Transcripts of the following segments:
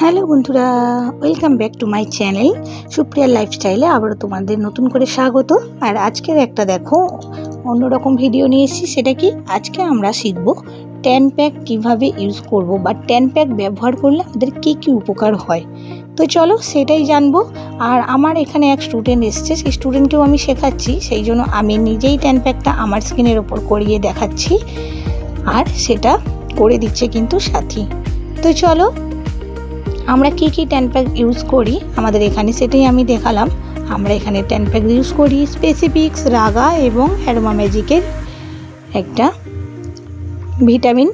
Hello বন্ধুরা welcome back to my channel সুপ্রিয়ার লাইফস্টাইলে আবারও তোমাদের নতুন করে স্বাগত। আর আজকের একটা দেখো, অন্যরকম ভিডিও নিয়ে এসেছি, সেটা কি? আজকে আমরা শিখব ট্যান প্যাক কীভাবে ইউজ করব বা ট্যান প্যাক ব্যবহার করলে আমাদের কী কী উপকার হয়। তো চলো সেটাই জানব। আর আমার এখানে এক স্টুডেন্ট এসছে, সেই স্টুডেন্টকেও আমি শেখাচ্ছি, সেই জন্য আমি নিজেই ট্যান প্যাকটা আমার স্কিনের ওপর করিয়ে দেখাচ্ছি। আর সেটা করে দিচ্ছে কিন্তু সাথী। তো চলো আমরা কী কী ট্যান প্যাক ইউজ করি? আমাদের এখানে সেটাই আমি দেখালাম। আমরা এখানে ট্যান প্যাক ইউজ করি স্পেসিফিক্স রাগা এবং অ্যারোমা ম্যাজিকের একটা ভিটামিন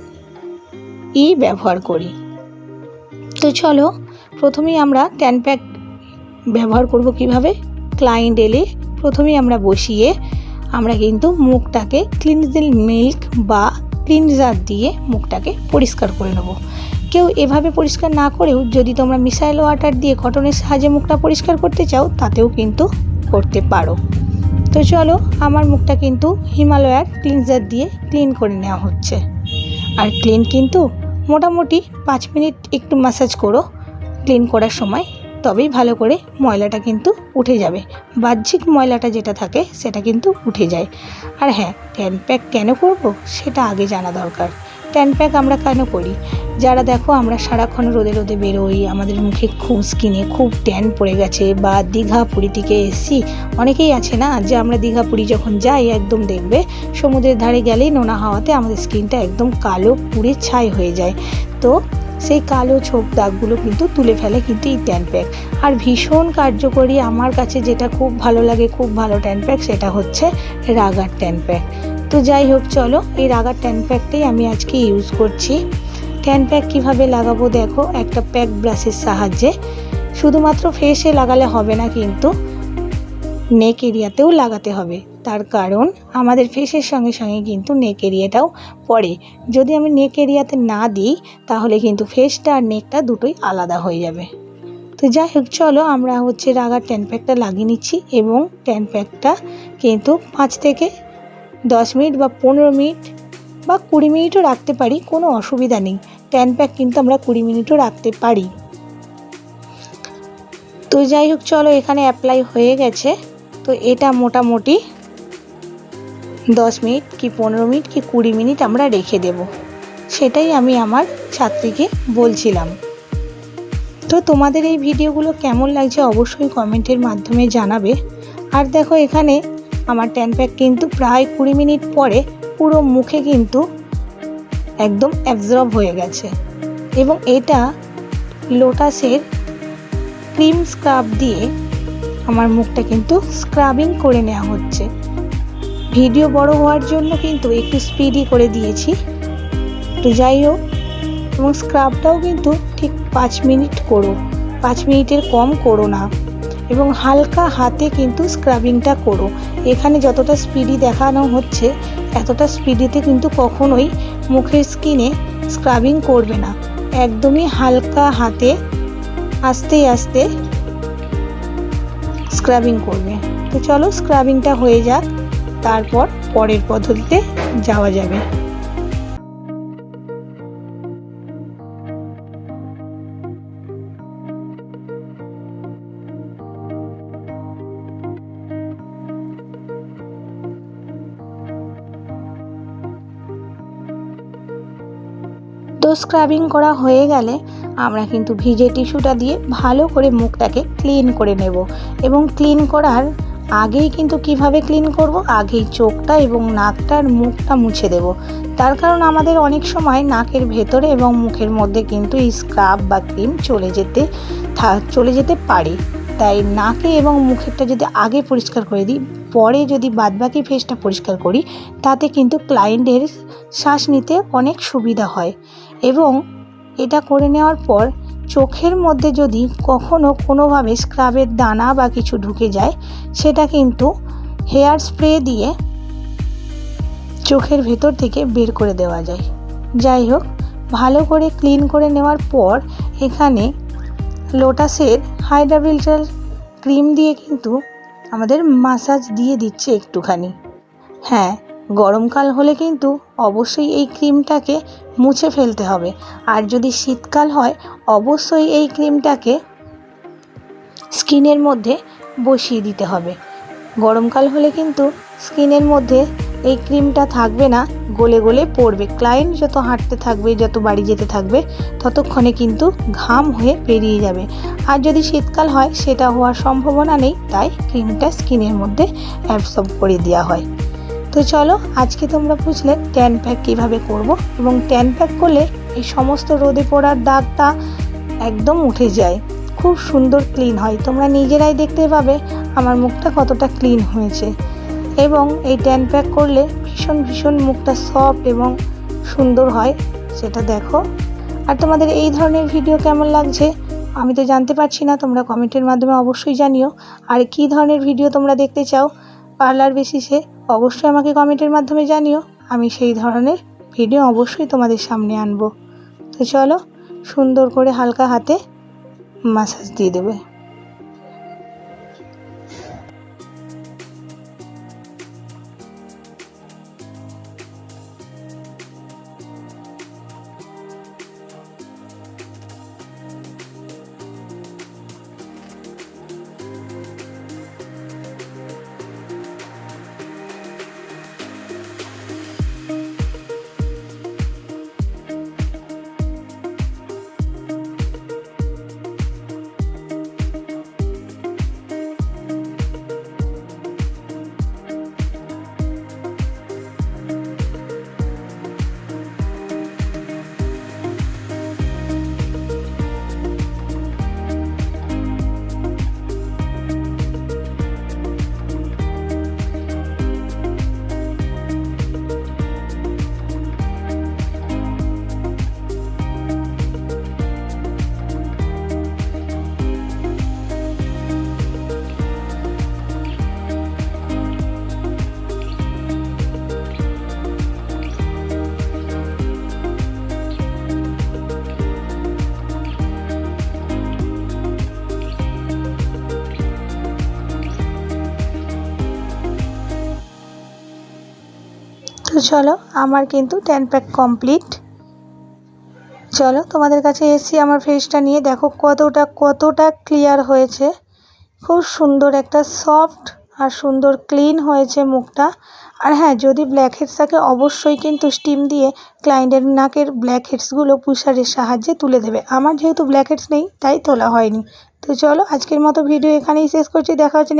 ই ব্যবহার করি। তো চলো, প্রথমেই আমরা ট্যান প্যাক ব্যবহার করব কীভাবে? ক্লায়েন্ট এলে প্রথমেই আমরা বসিয়ে আমরা কিন্তু মুখটাকে ক্লিনজিল মিল্ক বা ক্লিনজার দিয়ে মুখটাকে পরিষ্কার করে নেব। কেউ এভাবে পরিষ্কার না করেও যদি তোমরা মিসাইল ওয়াটার দিয়ে কটনের সাহায্যে মুখটা পরিষ্কার করতে চাও, তাতেও কিন্তু করতে পারো। তো চলো, আমার মুখটা কিন্তু হিমালয়ার ক্লিনজার দিয়ে ক্লিন করে নেওয়া হচ্ছে। আর ক্লিন কিন্তু মোটামুটি পাঁচ মিনিট একটু ম্যাসাজ করো, ক্লিন করার সময়। তবেই ভালো করে ময়লাটা কিন্তু উঠে যাবে। বাহ্যিক ময়লাটা যেটা থাকে, সেটা কিন্তু উঠে যায়। আর হ্যাঁ ট্যান প্যাক কেন করব, সেটা আগে জানা দরকার। ট্যান প্যাক আমরা কেন করি যারা দেখো আমরা সারাক্ষণ রোদে রোদে বেরোই, আমাদের মুখে খুব স্কিনে খুব ট্যান পড়ে গেছে বা দীঘা পুরী থেকে এসছি। অনেকেই আছে না যে আমরা দীঘা পুরী যখন যাই একদম দেখবে, সমুদ্রের ধারে গেলেই নোনা হাওয়াতে আমাদের স্কিনটা একদম কালো পুড়ে ছাই হয়ে যায়। তো সেই কালো ছোপ দাগগুলো কিন্তু তুলে ফেলে কিন্তু এই ট্যান প্যাক আর ভীষণ কার্যকরী আমার কাছে যেটা খুব ভালো লাগে, খুব ভালো ট্যান প্যাক সেটা হচ্ছে রাগার ট্যান প্যাক তো যাই হোক, চলো। এই রাগার ট্যান প্যাকটাই আমি আজকে ইউজ করছি। ট্যান প্যাক কীভাবে লাগাবো দেখো, একটা প্যাক ব্রাশের সাহায্যে। শুধুমাত্র ফেসে লাগালে হবে না কিন্তু নেক এরিয়াতেও লাগাতে হবে। তার কারণ আমাদের ফেসের সঙ্গে সঙ্গে কিন্তু নেক এরিয়াটাও পড়ে। যদি আমি নেক এরিয়াতে না দিই, তাহলে কিন্তু ফেসটা আর নেকটা দুটোই আলাদা হয়ে যাবে। তো যাই হোক, চলো আমরা হচ্ছে রাগার ট্যান প্যাকটা লাগিয়ে নিচ্ছি এবং ট্যান প্যাকটা কিন্তু পাঁচ থেকে দশ মিনিট বা পনেরো মিনিট বা কুড়ি মিনিটও রাখতে পারি, কোনো অসুবিধা নেই। ট্যান প্যাক কিন্তু আমরা কুড়ি মিনিটও রাখতে পারি। তো যাই হোক, চলো এখানে অ্যাপ্লাই হয়ে গেছে। তো এটা মোটামুটি দশ মিনিট কি পনেরো মিনিট কি কুড়ি মিনিট আমরা রেখে দেব। সেটাই আমি আমার ছাত্রীকে বলছিলাম। তো তোমাদের এই ভিডিওগুলো কেমন লাগছে অবশ্যই কমেন্টের মাধ্যমে জানাবে। আর দেখো এখানে আমার ট্যান প্যাক কিন্তু প্রায় কুড়ি মিনিট পরে পুরো মুখে কিন্তু একদম অ্যাবজর্ব হয়ে গেছে। এবং এটা লোটাসের ক্রিম স্ক্রাব দিয়ে আমার মুখটা কিন্তু স্ক্রাবিং করে নেওয়া হচ্ছে। ভিডিও বড় হওয়ার জন্য কিন্তু একটু স্পিডি করে দিয়েছি। তো যাই হোক, এবং স্ক্রাবটাও কিন্তু ঠিক পাঁচ মিনিট করো। পাঁচ মিনিটের কম করো না। এবং হালকা হাতে কিন্তু স্ক্রাবিংটা করো। এখানে যতটা স্পিডি দেখানো হচ্ছে, এতটা স্পিডিতে কিন্তু কখনোই মুখের স্কিনে স্ক্রাবিং করবে না। একদমই হালকা হাতে আস্তে আস্তে স্ক্রাবিং করবে। তো চলো স্ক্রাবিংটা হয়ে যাক, তারপর পরের পদ্ধতিতে যাওয়া যাবে। স্ক্রাবিং করা হয়ে গেলে আমরা কিন্তু ভিজে টিস্যুটা দিয়ে ভালো করে মুখটাকে ক্লিন করে নেব। এবং ক্লিন করার আগেই কিন্তু কীভাবে ক্লিন করব? আগেই চোখটা এবং নাকটার মুখটা মুছে দেব। তার কারণ আমাদের অনেক সময় নাকের ভেতরে এবং মুখের মধ্যে কিন্তু এই স্ক্রাব বা ক্রিম চলে যেতে চলে যেতে পারে। তাই নাকে এবং মুখেরটা যদি আগে পরিষ্কার করে দিই, পরে যদি বাদবাকি ফেসটা পরিষ্কার করি, তাতে কিন্তু ক্লায়েন্টের শ্বাস নিতে অনেক সুবিধা হয়। এবং এটা করে নেওয়ার পর চোখের মধ্যে যদি কখনো কোনোভাবে স্ক্রাবের দানা বা কিছু ঢুকে যায়, সেটা কিন্তু হেয়ার স্প্রে দিয়ে চোখের ভেতর থেকে বের করে দেওয়া যায়। যাই হোক, ভালো করে ক্লিন করে নেওয়ার পর এখানে লোটাসের হাইড্রাবিলটাল ক্রিম দিয়ে কিন্তু আমাদের মাসাজ দিয়ে দিচ্ছে একটুখানি। হ্যাঁ গরমকাল হলে কিন্তু অবশ্যই এই ক্রিমটাকে মুছে ফেলতে হবে। আর যদি শীতকাল হয়, অবশ্যই এই ক্রিমটাকে স্কিনের মধ্যে বসিয়ে দিতে হবে। গরমকাল হলে কিন্তু স্কিনের মধ্যে এই ক্রিমটা থাকবে না, গলে গলে পড়বে। ক্লায়েন্ট যত হাঁটতে থাকবে, যত বাড়ি যেতে থাকবে, ততক্ষণে কিন্তু ঘাম হয়ে বেরিয়ে যাবে। আর যদি শীতকাল হয়, সেটা হওয়ার সম্ভাবনা নেই, তাই ক্রিমটা স্কিনের মধ্যে অ্যাবসর্ব করে দেওয়া হয়। তো চলো, আজকে তোমরা বুঝলে ট্যান প্যাক কীভাবে করব এবং ট্যান প্যাক করলে এই সমস্ত রোদে পড়ার দাগটা একদম উঠে যায়। খুব সুন্দর ক্লিন হয়। তোমরা নিজেরাই দেখতে পাবে আমার মুখটা কতটা ক্লিন হয়েছে। এবং এই ট্যান প্যাক করলে ভীষণ ভীষণ মুখটা সফট এবং সুন্দর হয়, সেটা দেখো। আর তোমাদের এই ধরনের ভিডিও কেমন লাগছে, আমি তো জানতে পারছি না, তোমরা কমেন্টের মাধ্যমে অবশ্যই জানিও। আর কী ধরনের ভিডিও তোমরা দেখতে চাও পার্লার বেসিসে অবশ্যই আমাকে কমেন্টের মাধ্যমে জানিও। আমি সেই ধরনের ভিডিও অবশ্যই তোমাদের সামনে আনব। তো চলো সুন্দর করে হালকা হাতে মাসাজ দিয়ে দেবে। তো চলো, আমার কিন্তু টেন প্যাক কমপ্লিট চলো, তোমাদের কাছে এসি আমার ফেসটা নিয়ে। দেখো কতটা কতটা ক্লিয়ার হয়েছে। খুব সুন্দর একটা সফট আর সুন্দর ক্লিন হয়েছে মুখটা। আর হ্যাঁ যদি ব্ল্যাক হেডস থাকে, অবশ্যই কিন্তু স্টিম দিয়ে ক্লায়েন্টের নাকের ব্ল্যাক হেডসগুলো পুষারের সাহায্যে তুলে দেবে। আমার যেহেতু ব্ল্যাক হেডস নেই, তাই তোলা হয়নি। তো চলো, আজকের মতো ভিডিও এখানেই শেষ করছি। দেখা হচ্ছে